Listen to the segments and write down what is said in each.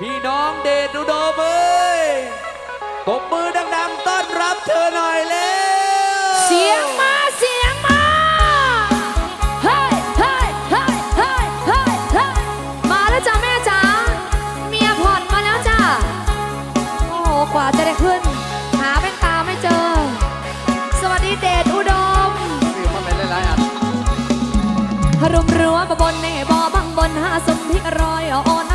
พี่น้องเดชอุดมเอ้ยปรบมือดังๆต้อนรับเธอหน่อยเร็วเสียงมา เสียงมาเฮ้ยเฮ้ยเฮ้ยเฮ้ยเฮ้ยเฮ้ยมาแล้วจ้าแม่จ๋าเมียผ่อนมาแล้วจ้าโอ้โหกว่าจะได้ขึ้น หาแว่นตาไม่เจอ สวัสดีเดชอุดมฟิวมาเป็นหลายๆอันฮารุมรัวบะบนเน่บอบังบนหาสมพิกรอยอ่อน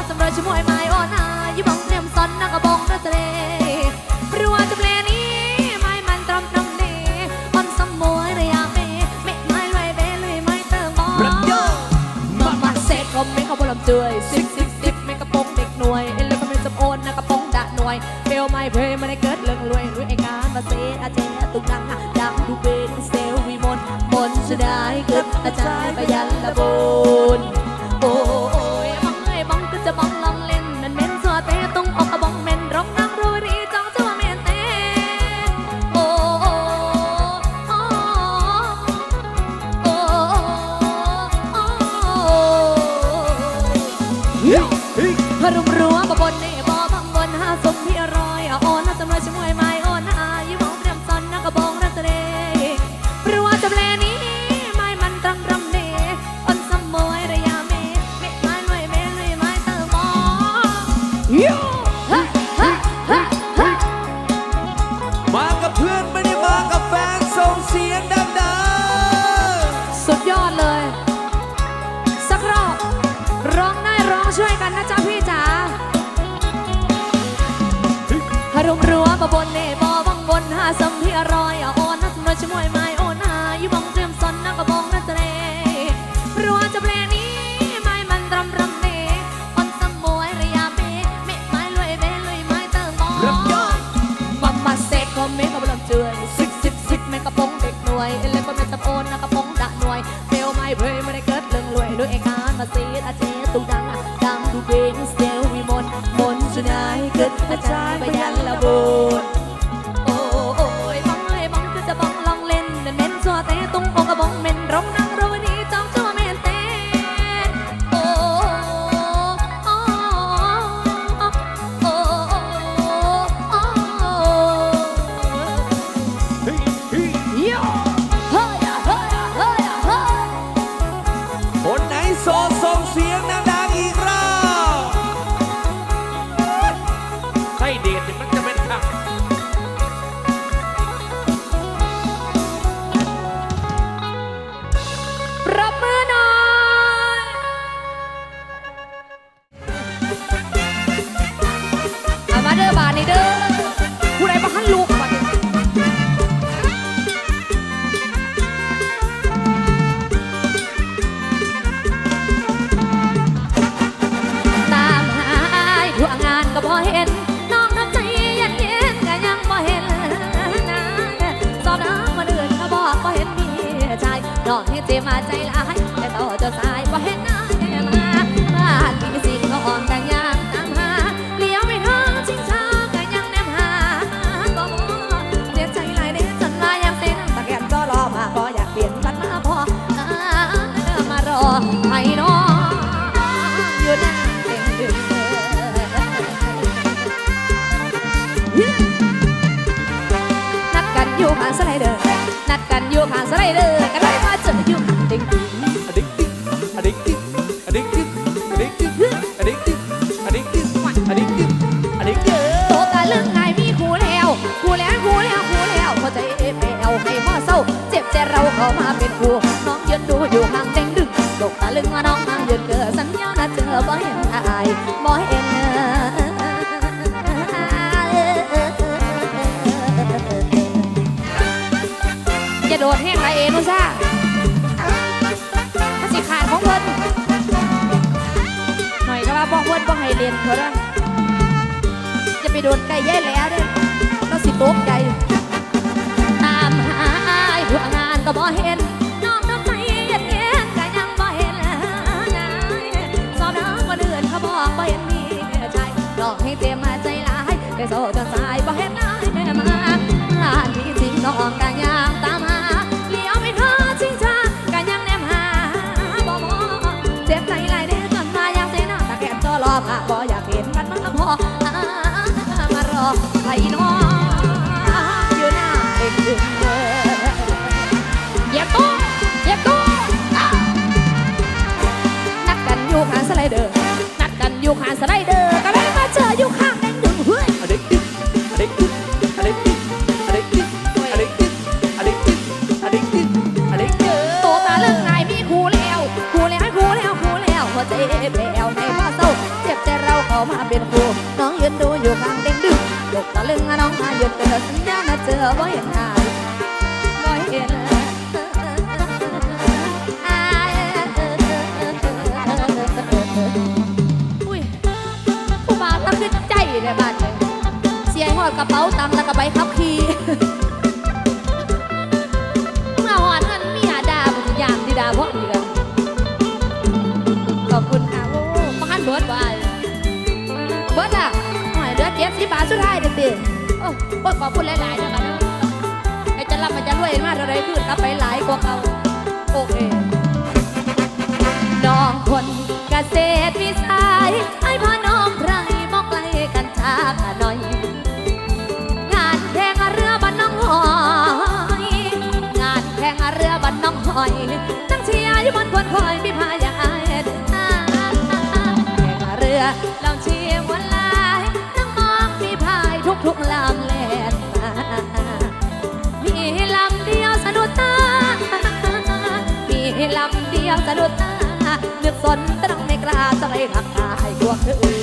จวยสิบสิบสิบไม่กระโปรงเด็กหน่วยเอ็นเลยก็ไม่สมโอนนะกระโปรงดะหน่วยเปลวไม่เพยไม่ได้เกิดเรื่องรวยรวยไอ้การมาเซอาเจตุกดังดังดูเป็นเซลวีมนมนจะได้เกิดอาจารย์ไปยันละบน ฮารุมรัวบะบนเน่บอบังบนหาสมที่อร่อยอ่อนนักนวยช่วยไม้โอนหาอยู่บังเตรียมซนนักกระบองนักเตะ 这东。 เจมาใจลายแต่ต่อเจะสายบ่เห็นหน้ายมาบ้านมีสิ่งก็อ่อนแต่ยังตามหาเลี้ยวไม่ทางชิงช้าก็ยังแนมหาก็บ่เสียใจหลายเด้อจนว่ายังเต้นตะแกนก็รอมาบ่อยากเปลี่ยนบัดมาพออ่ามารอให้น้องอยู่หน้าเต็มดึงนัดกันอยู่ข้างสไลเดอร์นัดกันอยู่ข้างสไลเดอร์ addictive addictive addictive โตตาเรื่องนายมีคู่แล้วคู่แล้วคู่แล้วคู่แล้วพอใจไปเอาให้พ่อเศร้า เจ็บแต่เราเข้ามาเป็นคู่น้องยืนดูอยู่ห่างเต็งดึงโตตาลึงว่าน้องห่างยืนเกิดสัญญาณเจอบ่เห็นอายบ่เห็นอย่าโดดแห้งไรเอนุซ่าถ้าสิขาดของเพิ่นหน่อยก็ว่าบอกเพิ่นบ่ให้เรียนเถอะน โดนไก่แย่แล้วเด้อก็สิตกใจตามหาอายทั่วงานก็บ่เห็นน้องน้ำใจเย็นเย็นก็ยังบ่เห็นนะสอบน้องมาเดือนเขาบอกบ่เห็นมีใจลองให้เตรียมมาใจร้ายแต่โซ่จนสายบ่เห็น งน้องหายหยุดเป็นสัญญาณเจอบ่เห็นหายบ่เห็นอุ้ยผู้บาวถ้าขึ้นใจเลยบานเลยเสียหอดกระเป๋าตังค์แล้วก็ใบขับขี่มาหอดเงินมีอาดาบุญยามดีดาพ่อดีกันขอบคุณค่ะโอ้บ้านเบิร์ดไว้เบิร์ดอะ สิบบาสุดท้ายเด็ดเด็ดโอ้โหขอพูดหลายๆนะคะนะไอ้จะรับมันจะรวยมากเท่าไรขึ้นรับไปหลายกว่าเขาโอเคน้องคนเกษตรวิสัยไอ้พ่อน้องไพรมองไกลกันช้ากันหน่อย งานแข่งเรือบันน้องหอย งานแข่งเรือบันน้องหอยตั้งเชียร์อยู่บนควนคอยพี่พา ยวสะดุดตาเลือกสนตรังไม่กล้าจะไลยทักตายกลัวคือ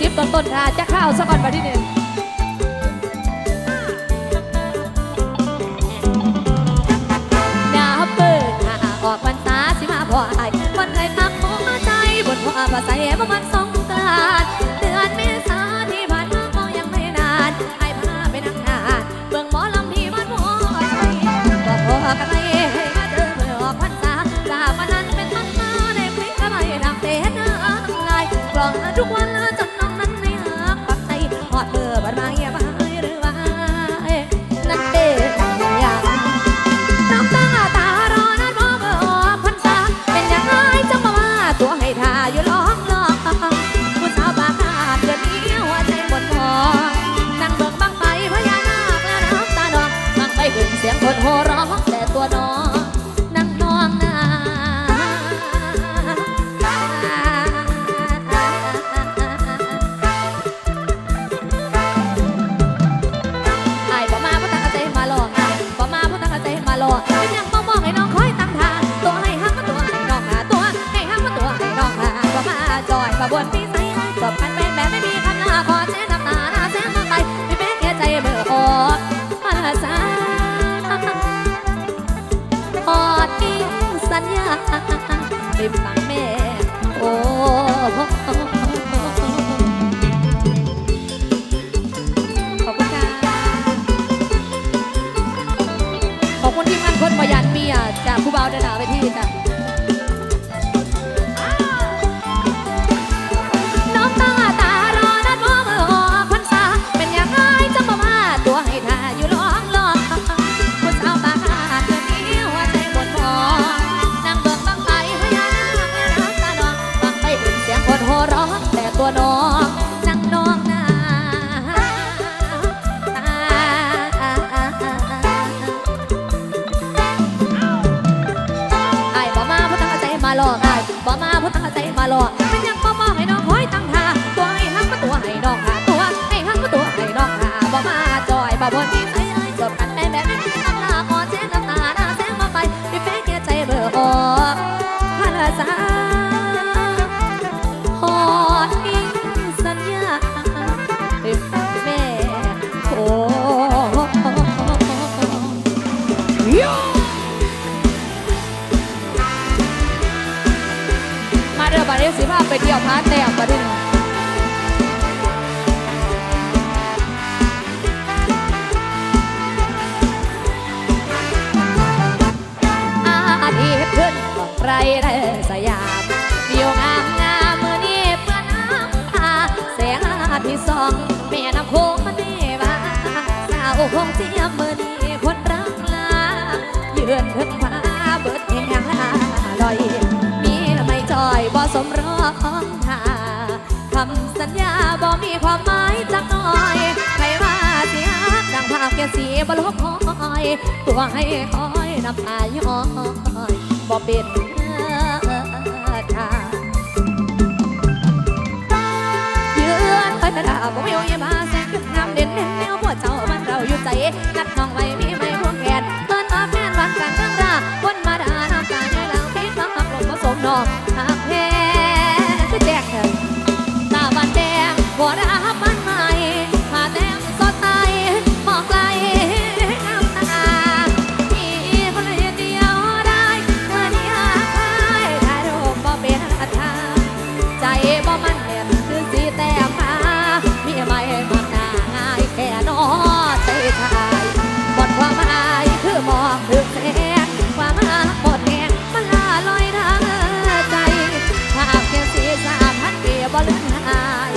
สิบต้นต้นทาจะข้าวสะกก่นมาที่นี่ออกพรรษาสิมาพ่อไอ้คนไหนตักหมอใจบนพ่อภาษาแห่มัน ไปฟังแม่ โอ้ ไปเที่ยวพาแต้มมาดิอาทิตย์ขึ้นของใครในสยามเดียวงามงามมือนี้เปื้นน้ำตาแสงอาทิตย์ส่องแม่น้ำโขงมันนี่บ้าสาวคงเจียมมือนี้คนรักลาเยือนเพิ่งพาเบิด สมรองท่าคำสัญญาบอกมีความหมายจักหน่อยใครว่าเสียักดังภาพแกสีบลบคอย ตัวให้คอยน้ำตาย้อยบอกเป็นทาเยือนคอตาดาบ่มีวิบาแสงขึ้นน้ำเด่นเด่นแนวพวกเจ้าบ้านเราอยู่ใจนัดน้องไว้มีไม่พวกแขนเติ้นมาแฟนรักกันตั้งดาวนมาดาน้ำตาในหลังพิษมาหักลงผสมนอง ลืหาย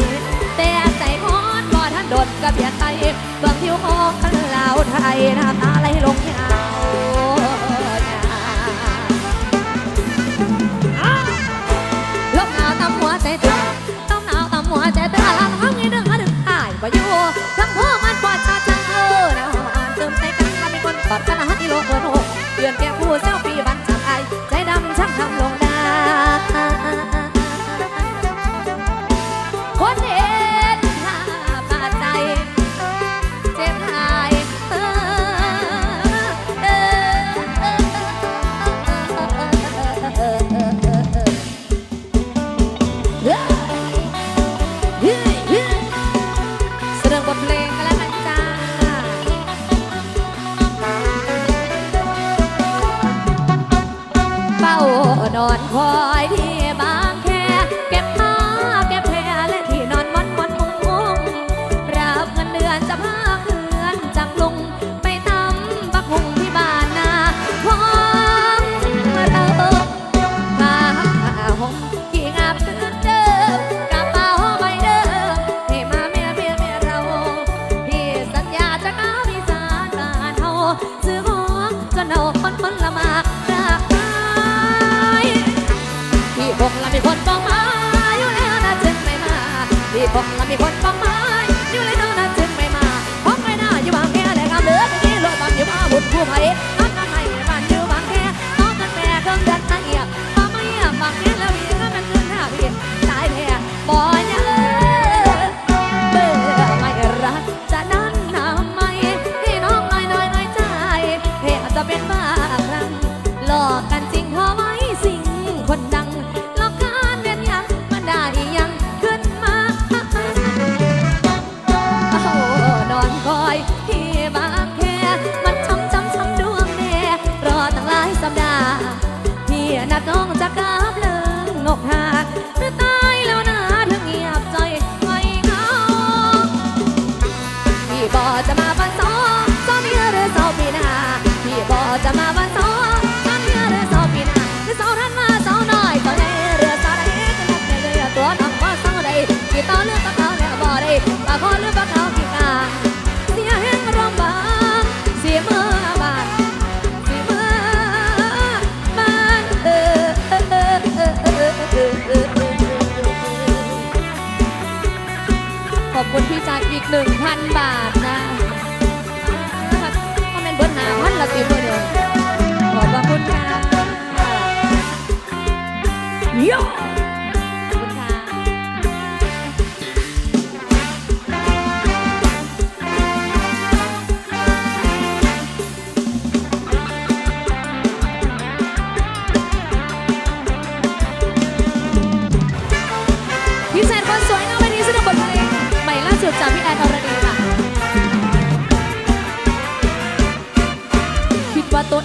แต่ใจฮอดบ่ทันโดนกระเบียดไตดวงผิวของคนลาวไทยน้ำตาไหลลงยา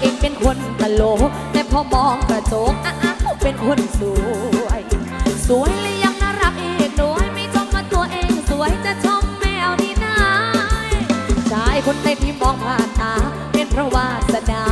เองเป็นคนตลกแต่พอมองกระจกอ้าวเป็นคนสวย สวยเลยยังน่ารักเองด้วยไม่ชมมาตัวเองสวยจะชมแมวนี่นายชายคนใดที่มองผ่านตา เป็นเพราะวาสนา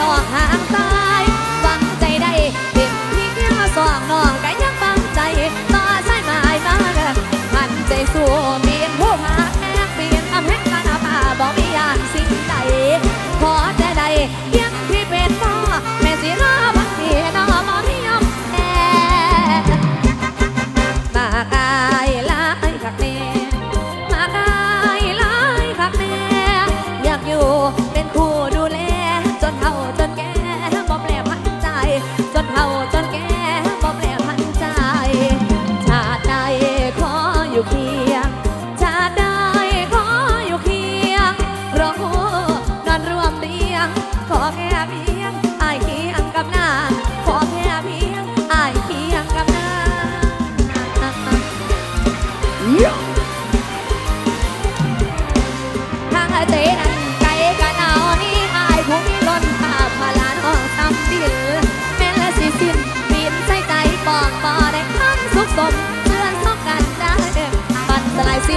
นองหางตายฟังใจได้เด็กพี่มาสองนองก็ยังฟังใจต่อสายหมายมาหันใจสู้เมียนผู้พา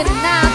Now.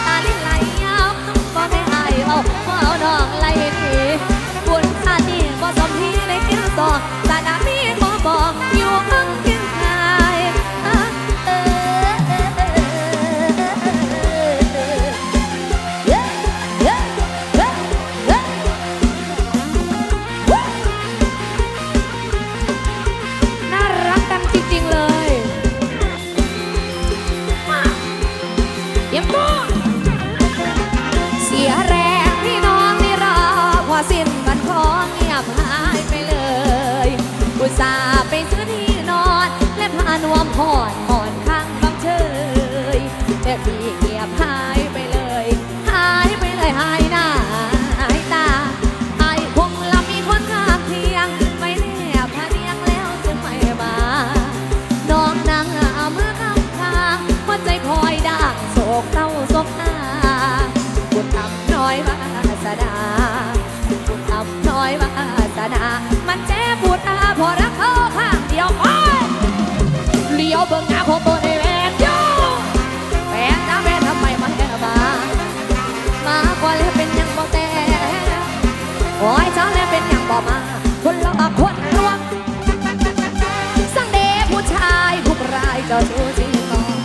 เจ้าชู้สิงอน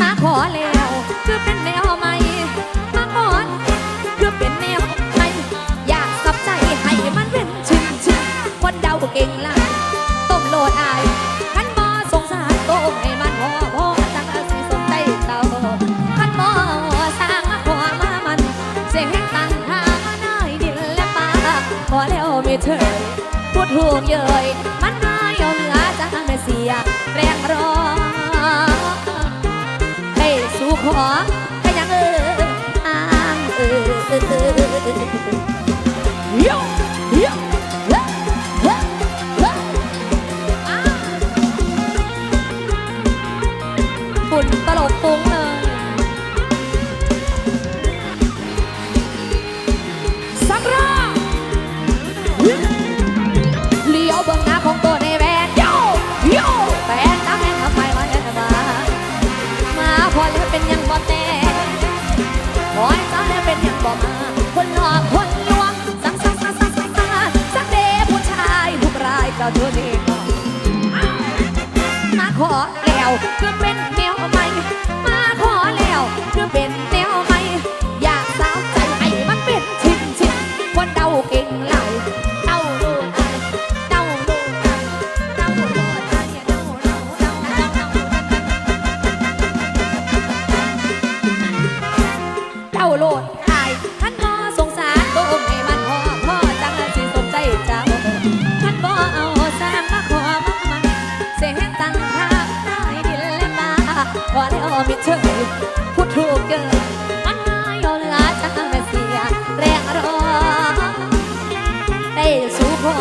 มาขอแล้วคือเป็นแนวใหม่มาขอนคือเป็นแนวใหม่อยากสับใจให้มันเป็นชิมชิมคนเดาเก่งลายต้มโลดอายขันบ่สงสารโตให้มันพอพอจังสิสนใจเต่าขันบ่สร้างมาขอมามัน เสียงแห่งตังหามาได้ดินและป่าพอแล้วไม่เธอพูดถูกเย้ย งไม่เสียแรงรอให้สู่ขอก็ยังเอออ้างเออเเชยพูดถูกเกินมันนายอาเหลือจังเสียแรงรอได้สู่ขอ